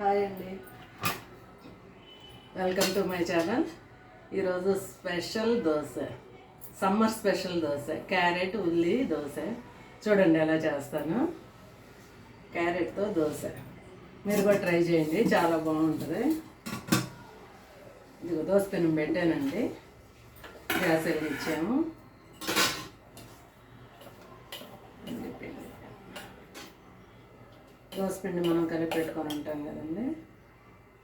Hi అండి. Welcome to my channel ఈరోజు special dosa. Summer special dosa. Carrot ఉల్లి దోశ. చూడండి ఎలా చేస్తాను. క్యారెట్తో దోశ. మీరు కూడా ట్రై చేయండి. చాలా బాగుంటుంది. ఇది దోశ పెనం పెట్టానండి. గ్యాస్ వెళ్ళి ఇచ్చాము దోశ పిండి మనం కలిపి పెట్టుకొని ఉంటాం కదండి.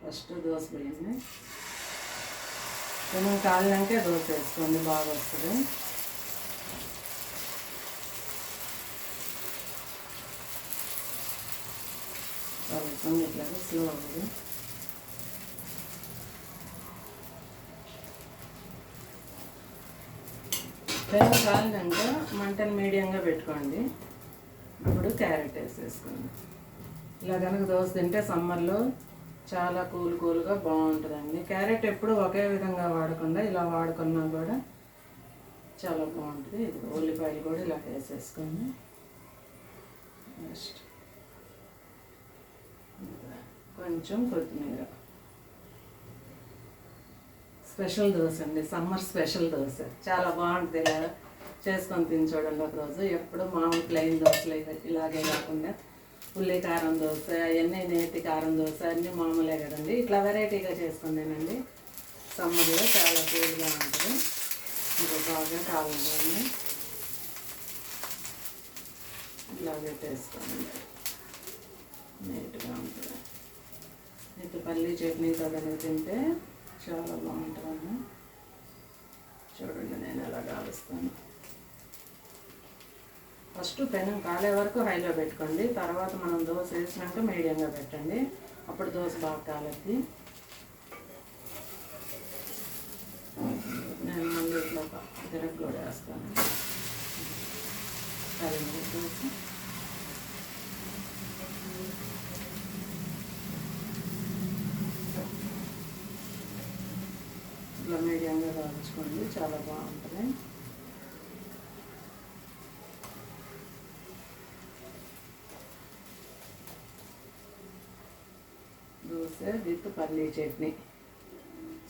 ఫస్ట్ దోశ పిండి మనం కాలినాకే దోశ వేసుకోండి బాగా వస్తుంది. కలుపుకొని ఇట్లా స్లో అవుతుంది పెరుగు కాలినాక మంటను మీడియంగా పెట్టుకోండి. ఇప్పుడు క్యారెట్ వేసేసుకోండి ఇలా కనుక దోశ తింటే సమ్మర్లో చాలా కూల్ కూల్గా బాగుంటుందండి. క్యారెట్ ఎప్పుడు ఒకే విధంగా వాడకుండా ఇలా వాడుకున్నా కూడా చాలా బాగుంటుంది. ఇది ఉల్లిపాయలు కూడా ఇలా వేసేసుకోండి నెక్స్ట్ కొంచెం కొత్తిమీర. స్పెషల్ దోశ అండి సమ్మర్ స్పెషల్ దోశ. చాలా బాగుంటుంది ఇలా చేసుకొని తిని చూడండి రోజు ఎప్పుడు మామూలు ప్లెయిన్ దోశలు ఇలాగే కాకుండా ఉల్లి కారం దోశ అవన్నీ నేతి కారం దోశ అన్నీ మామూలే కదండి. ఇట్లా వెరైటీగా చేసుకున్నానండి సమ్మర్లో చాలా కూల్గా ఉంటుంది. ఇంకా బాగా కావాలని ఇట్లా పెట్టేసుకోండి నీట్గా ఉంటుంది. నీకు పల్లి చట్నీతో కనుక తింటే చాలా బాగుంటుందండి. చూడండి నేను ఎలా కాలుస్తాను. ఫస్ట్ పెనం కాలే వరకు హైలో పెట్టుకోండి. తర్వాత మనం దోశ వేసినాక మీడియంగా పెట్టండి. అప్పుడు దోశ బాగా కాలద్ది నేను మళ్ళీ ఇట్లా ఒక తిరగ కూడా వేస్తాను. సరే దోశ. ఇట్లా మీడియంగా కాల్చుకోండి. చాలా బాగుంటుంది. దోశ విత్ పల్లీ చట్నీ.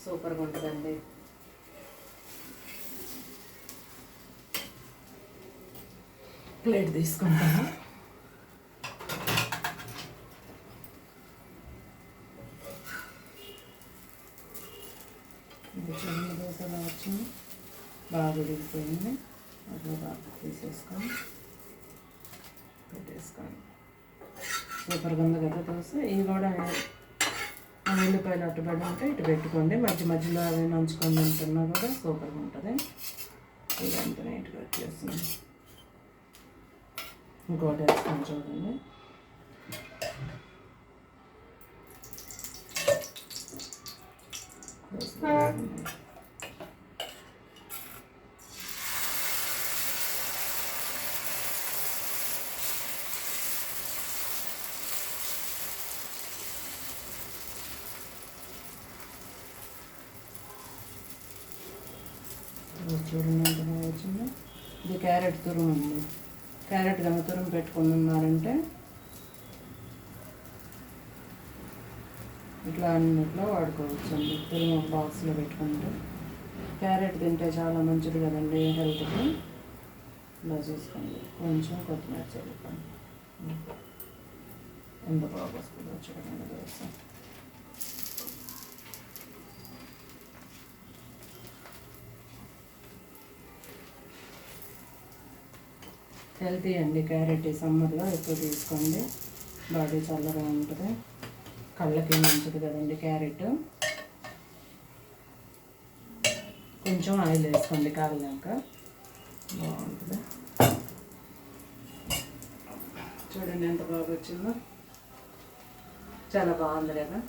సూపర్గా ఉంటుందండి. ప్లేట్ తీసుకుంటాను. ఇది చూడండి దోశ ఎలా వచ్చింది. బాగా ఉడికిపోయింది. అట్లా బాగా తీసేసుకొని పెట్టేసుకోండి. సూపర్గా ఉంది కదా దోశ. ఇవి కూడా ఒకవేళ ఉల్లిపాయలు ఉంటే ఇటు పెట్టుకోండి. మధ్య మధ్యలో అవి నంచుకొని తింటున్నా కూడా సూపర్గా ఉంటుంది. ఇదంతా నీట్గా వచ్చేసింది ఇంకోటి వేసుకొని చూడండి. చూడండి ఎంత బాగా వచ్చిందో ఇది క్యారెట్ తురుము అండి క్యారెట్ కనుక తురుము పెట్టుకుని ఉన్నారంటే ఇట్లా అన్నిట్లో వాడుకోవచ్చు అండి తురుము బాక్స్లో పెట్టుకుంటే. క్యారెట్ తింటే చాలా మంచిది కదండి హెల్త్కి. ఇలా చూసుకోండి. కొంచెం కొత్తిమీర చల్లుకోండి. ఎంత బాగా వస్తుందో చూడండి. దోశ హెల్తీ అండి క్యారెట్ ఈ సమ్మర్లో ఎక్కువ తీసుకోండి. బాడీ చల్లగా ఉంటుంది కళ్ళకి మంచిది కదండి క్యారెట్. కొంచెం ఆయిల్ వేసుకోండి కాలినాక. బాగుంటుంది. చూడండి ఎంత బాగా వచ్చిందో. చాలా బాగుంది కదా.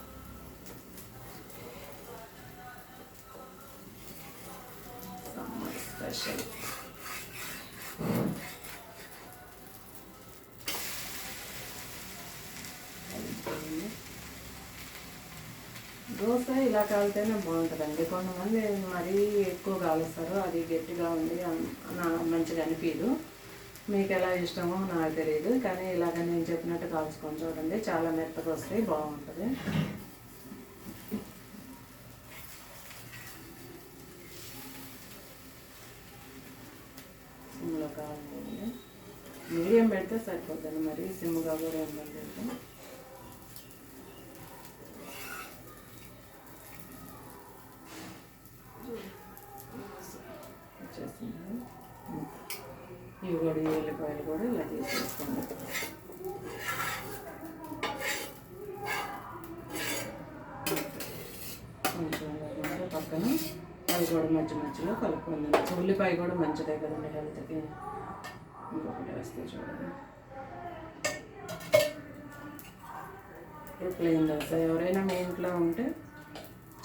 స్పెషల్. దోశ ఇలా కాలితేనే బాగుంటుందండి. కొంతమంది మరీ ఎక్కువ కాలుస్తారు. అది గట్టిగా ఉంది మంచిగా అనిపించదు మీకు ఎలా ఇష్టమో నాకు తెలియదు కానీ ఇలాగ నేను చెప్పినట్టు కాల్చుకొని చూడండి. చాలా మెత్తగా వస్తాయి బాగుంటుంది. సిమ్లో కావాలండి మీడియం పెడితే సరిపోతుంది. మరి సిమ్గా కూడా పెడితే వచ్చేసింది ఇవి కూడా ఉల్లిపాయలు కూడా ఇలా తీసేసుకోండి కొంచెం పక్కన అవి కూడా మధ్య మధ్యలో కలుపుకుంది. ఉల్లిపాయ కూడా మంచిదే కదండి హెల్త్కి. ఇంకొకటి వేస్తే చూడండి. ఇప్పుడు ప్లెయిన్ దోశ ఎవరైనా మీ ఇంట్లో ఉంటే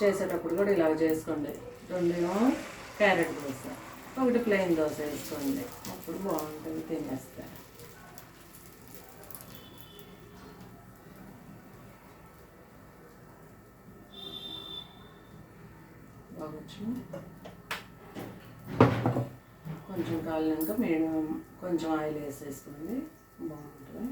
చేసేటప్పుడు కూడా ఇలా చేసుకోండి. రెండేమో క్యారెట్ దోశ. ఒకటి ప్లెయిన్ దోశ వేసుకోండి. అప్పుడు బాగుంటుంది తినేస్తారు బాగొచ్చు కొంచెం కాలినాక మేము కొంచెం ఆయిల్ వేసేసుకోండి. బాగుంటుంది.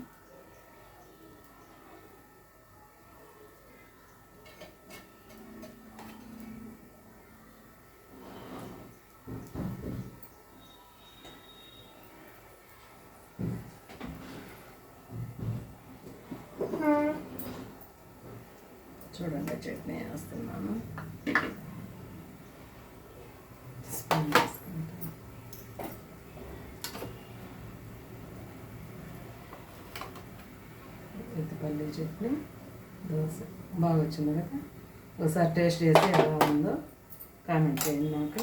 చూడండి చట్నీ వేస్తున్నాను స్పూన్ వేసుకుంటాను ఎత్తిపల్లి చట్నీ దోశ. బాగా వచ్చింది కదా? ఒకసారి టేస్ట్ చేసి ఎలా ఉందో కామెంట్ చేయండి నాకు